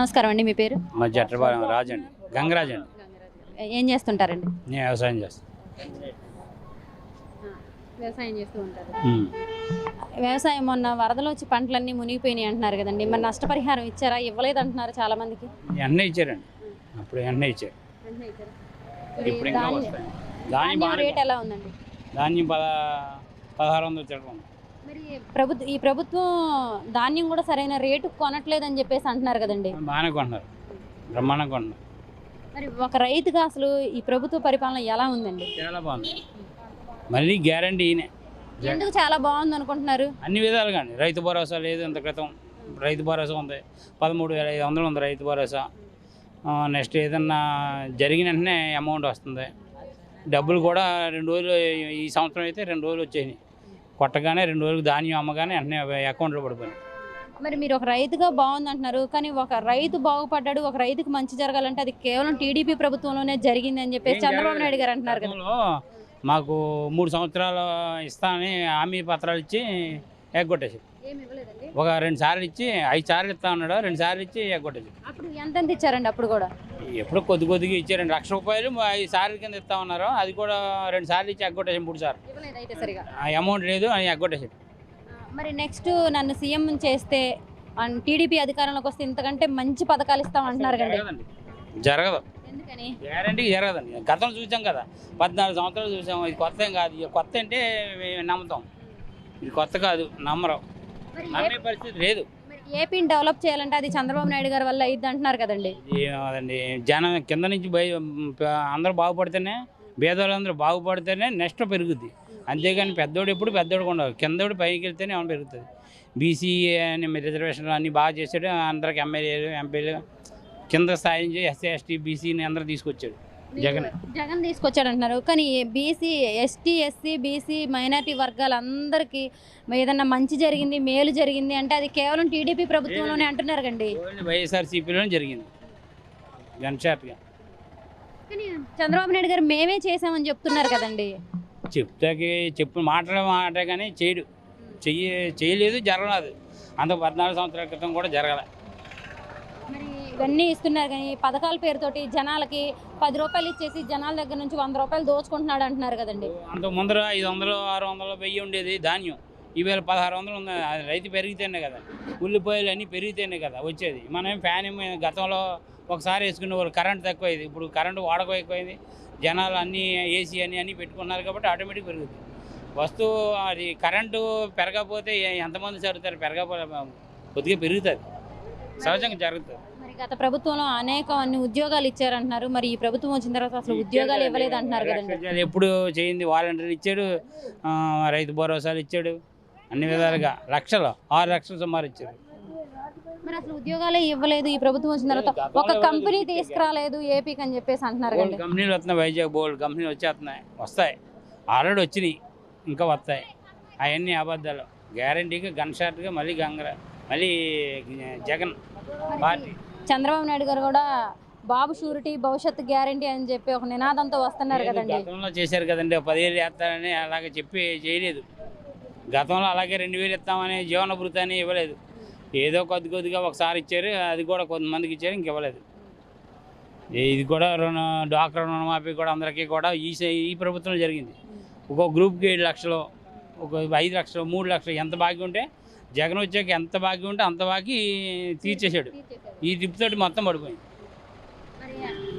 నమస్కారం అండి మీ పేరు? మా జట్రపాలెం రాజు అండి గంగరాజు అండి ఏం చేస్తుంటారండి? నేను వ్యవసాయం చేస్తాను వ్యవసాయం చేస్తూ ఉంటారు. ఉమ్. వ్యవసాయం మొన్న వరదలు వచ్చి పంటలన్నీ మునిగిపోయినాయి అంటున్నారు కదండి. మరి నష్టపరిహారం ఇచ్చారా? ఇవ్వలేదు అంటున్నారు చాలా మందికి వెంటనే ఇచ్చారండి? అప్పుడు వెంటనే ఇచ్చారు? ఇప్పుడు ధాన్యం రేట్ ఎలా ఉందండి? ధాన్యం పద పదహారు వందలు తిరగం మరి ప్రభుత్వం ఈ ప్రభుత్వం ధాన్యం కూడా సరైన రేటు కొనట్లేదని చెప్పేసి అంటున్నారు కదండి. బాగానే కొంటున్నారు. బ్రహ్మాండంగా కొంటున్నారు. మరి ఒక రైతుగా అసలు ఈ ప్రభుత్వ పరిపాలన ఎలా ఉందండి? చాలా బాగుంది. మళ్ళీ గ్యారంటీ ఈయనే. ఎందుకు చాలా బాగుంది అనుకుంటున్నారు? అన్ని విధాలుగా అండి. రైతు భరోసా లేదు ఇంత క్రితం. రైతు భరోసా ఉంది. పదమూడు వేల ఐదు వందలు ఉంది రైతు భరోసా. నెక్స్ట్ ఏదన్నా జరిగిన వెంటనే అమౌంట్ వస్తుంది. డబ్బులు కూడా రెండు రోజులు ఈ సంవత్సరం అయితే రెండు రోజులు వచ్చేసినాయి. కొట్టగానే రెండు రోజులు ధాన్యం అమ్మగానే వెంటనే అకౌంట్లో పడిపోయినాయి మరి మీరు ఒక రైతుగా బాగుంది అంటున్నారు కానీ ఒక రైతు బాగుపడ్డాడు ఒక రైతుకు మంచి జరగాలంటే అది కేవలం టీడీపీ ప్రభుత్వంలోనే జరిగింది అని చెప్పేసి చంద్రబాబు నాయుడు గారు అంటున్నారు కదా. మాకు మూడు సంవత్సరాలు ఇస్తామని హామీ పత్రాలు ఇచ్చి ఎగ్గొట్టేసి ఒక రెండు సార్లు ఇచ్చి ఐదు సార్లు ఇస్తా ఉన్నాడు రెండు సార్లు ఇచ్చి ఎగ్గొట్టేసి ఎంత ఇచ్చారండి అప్పుడు కూడా? ఎప్పుడో కొద్ది కొద్దిగా ఇచ్చారండి. లక్ష రూపాయలు ఐదు సార్లు కింద ఇస్తా ఉన్నారు. అది కూడా రెండు సార్లు ఇచ్చి ఎగ్గొట్టేసి మూడు సార్లు. ఇవ్వలేదు అయితే సరిగా. ఆ అమౌంట్ లేదు అని ఎగ్గొట్టేసి మరి నెక్స్ట్ నన్ను సీఎం చేస్తే టీడీపీ అధికారంలోకి వస్తే ఇంతకంటే మంచి పథకాలు ఇస్తాం అంటున్నారు జరగదు. ఎందుకని? గ్యారంటీ జరగదండి. గతంలో చూసాం కదా. పద్నాలుగు సంవత్సరాలు చూసాం. ఇది కొత్త ఏం కాదు. కొత్త అంటే మేము నమ్ముతాం. ఇది కొత్త కాదు. నమ్మరు. మరి నమ్మే పరిస్థితి లేదు. ఏపీని డెవలప్ చేయాలంటే అది చంద్రబాబు నాయుడు గారి వల్ల అయ్యిద్ది అంటున్నారు కదండి అదండి జనం కింద నుంచి అందరూ బాగుపడితేనే పేదవాళ్ళందరూ బాగుపడితేనే నెక్స్ట్ పెరుగుద్ది. అంతేగాని పెద్దోడు ఎప్పుడు పెద్దోడు ఉండవు. కిందోడు పైకి వెళ్తేనే ఏమైనా పెరుగుతుంది. బీసీ అని రిజర్వేషన్లు అన్నీ బాగా చేశాడు అందరికి ఎమ్మెల్యేలు ఎంపీలు కింద స్థాయి నుంచి ఎస్సీ ఎస్టీ బీసీని అందరూ తీసుకొచ్చాడు. జగన్. జగన్ తీసుకొచ్చాడు అంటున్నారు కానీ BC ST SC BC minority వర్గాలందరికీ ఏదన్నా మంచి జరిగింది మేలు జరిగింది అంటే అది కేవలం టీడీపీ ప్రభుత్వంలోనే అంటున్నారు కండి వైఎస్ఆర్సీపీలోనే జరిగింది. గన్షాట్గా కానీ చంద్రబాబు నాయుడు గారు మేమే చేసామని చెప్తున్నారు కదండి. చెప్తాకి చెప్పు మాట్లాడే మాట కానీ చేయడు. చెయ్యి చేయలేదు జరగలేదు. అంత పద్నాలుగు సంవత్సరాల క్రితం కూడా జరగలే. మరి ఇవన్నీ ఇస్తున్నారు కానీ పథకాల పేరుతోటి జనాలకి పది రూపాయలు ఇచ్చేసి జనాల దగ్గర నుంచి వంద రూపాయలు దోచుకుంటున్నాడు అంటున్నారు కదండి. అంత ముందర ఐదు వందలు ఆరు వందలు వెయ్యి ఉండేది ధాన్యం. ఈవేళ పదహారు వందలు ఉంది అది రైతు పెరిగితేనే కదా. ఉల్లిపాయలు అన్నీ పెరిగితేనే కదా వచ్చేది. మనం ఫ్యాన్ ఏమో గతంలో ఒకసారి వేసుకునే వాళ్ళు కరెంట్ తక్కువైంది. ఇప్పుడు కరెంటు వాడకం ఎక్కువైంది. జనాలు అన్నీ ఏసీ అని అన్నీ పెట్టుకున్నారు కాబట్టి ఆటోమేటిక్ పెరుగుతుంది. వస్తువు అది కరెంటు పెరగకపోతే ఎంతమంది జరుగుతారు పెరగకపోతే కొద్దిగా పెరుగుతుంది. సహజంగా జరుగుతుంది. గత ప్రభుత్వంలో అనేక అన్ని ఉద్యోగాలు ఇచ్చారంటున్నారు. మరి ఈ ప్రభుత్వం వచ్చిన తర్వాత అసలు ఉద్యోగాలు ఇవ్వలేదు అంటున్నారు కదండి. ఎప్పుడు చేయింది? వాలంటీర్ ఇచ్చాడు. రైతు భరోసాలు ఇచ్చాడు. అన్ని విధాలుగా. లక్షలు. ఆరు లక్షలు సుమారు ఇచ్చాడు మరి అసలు ఉద్యోగాలే ఇవ్వలేదు. ఈ ప్రభుత్వం వచ్చిన తర్వాత ఒక కంపెనీ తీసుకురాలేదు. ఏపీకి అని చెప్పేసి అంటున్నారు కంపెనీలు వస్తున్నాయి. వైజాగ్ బోల్డ్ కంపెనీలు వచ్చేస్తున్నాయి. వస్తాయి. ఆల్రెడీ వచ్చినాయి. ఇంకా వస్తాయి. అవన్నీ అబద్ధాలు. గ్యారంటీగా గన్ షాట్గా మళ్ళీ గంగర మళ్ళీ జగన్ పార్టీ. చంద్రబాబు నాయుడు గారు కూడా బాబు షూరిటీ భవిష్యత్తు గ్యారంటీ అని చెప్పి ఒక నినాదంతో వస్తున్నారు కదండి. గతంలో చేశారు కదండి పదివేలు వేస్తారని అలాగే చెప్పి చేయలేదు. గతంలో అలాగే రెండు వేలు ఇస్తామని జీవన భృతి అని ఇవ్వలేదు. ఏదో కొద్ది కొద్దిగా ఒకసారి ఇచ్చారు అది కూడా కొంతమందికి ఇచ్చారు ఇంక ఇవ్వలేదు. ఇది కూడా రుణ డ్వాక్రా రుణమాఫీ కూడా అందరికీ కూడా ఈ ఈ ప్రభుత్వం జరిగింది. ఒక్కో గ్రూప్కి ఏడు లక్షలు ఒక ఐదు లక్షలు మూడు లక్షలు ఎంత బాకీ ఉంటే జగన్ వచ్చాక ఎంత బాకీ ఉంటే అంత బాకీ తీర్చేశాడు. ఈ టిప్ తోటి మొత్తం పడిపోయింది. మరి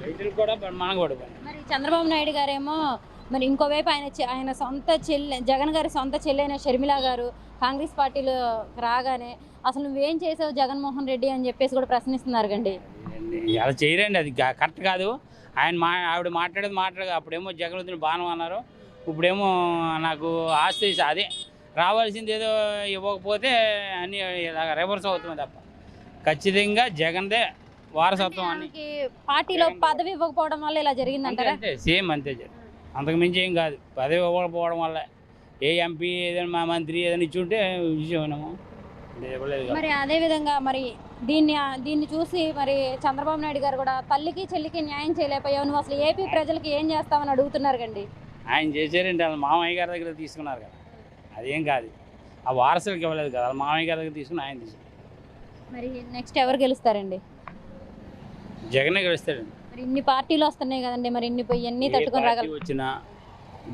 రైతులకు కూడా మనకు పడిపోయింది మరి చంద్రబాబు నాయుడు గారేమో మరి ఇంకోవైపు ఆయన ఆయన సొంత చెల్లె జగన్ గారి సొంత చెల్లెైన షర్మిల గారు కాంగ్రెస్ పార్టీలో రాగానే అసలు నువ్వేం చేసావు జగన్మోహన్ రెడ్డి అని చెప్పేసి కూడా ప్రశ్నిస్తున్నారు కండి. అలా చేయరండి అది కరెక్ట్ కాదు. ఆయన మా ఆవిడ మాట్లాడేది మాట్లాడదు అప్పుడేమో జగన్ బాణం అన్నారు. ఇప్పుడేమో నాకు ఆస్తి అదే రావాల్సింది ఏదో ఇవ్వకపోతే అన్ని ఇలా రివర్స్ అవుతుంది తప్ప. ఖచ్చితంగా జగన్దే వారసత్వం అని. పార్టీలో పదవి ఇవ్వకపోవడం వల్ల ఇలా జరిగిందంటారా? అంతే సేమ్ అంతే అంతకు మించి ఏం కాదు. పదవి ఇవ్వకపోవడం వల్ల ఏ ఎంపీ ఏదైనా మా మంత్రి ఏదైనా ఇచ్చుంటే విజయమేమో ఇవ్వలేదు కదా. మరి అదే విధంగా మరి దీన్ని దీన్ని చూసి మరి చంద్రబాబు నాయుడు గారు కూడా తల్లికి చెల్లికి న్యాయం చేయలేకపోయావు. నువ్వు అసలు ఏపీ ప్రజలకి ఏం చేస్తావని అడుగుతున్నారు కండి. ఆయన చేశారంటే వాళ్ళ మామయ్య గారి దగ్గర తీసుకున్నారు కదా. అదేం కాదు. ఆ వారసులకు ఇవ్వలేదు కదా వాళ్ళ మామయ్య గారి దగ్గర తీసుకుని ఆయన తీసుకున్నారు మరి నెక్స్ట్ ఎవరు గెలుస్తారండి? జగనే గెలుస్తాడు. మరి ఇన్ని పార్టీలు వస్తున్నాయి కదండి మరి ఇన్ని ఏ తట్టుకొని పార్టీ రాగల? వచ్చినా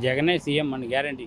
జగనే సీఎం అని గ్యారంటీ.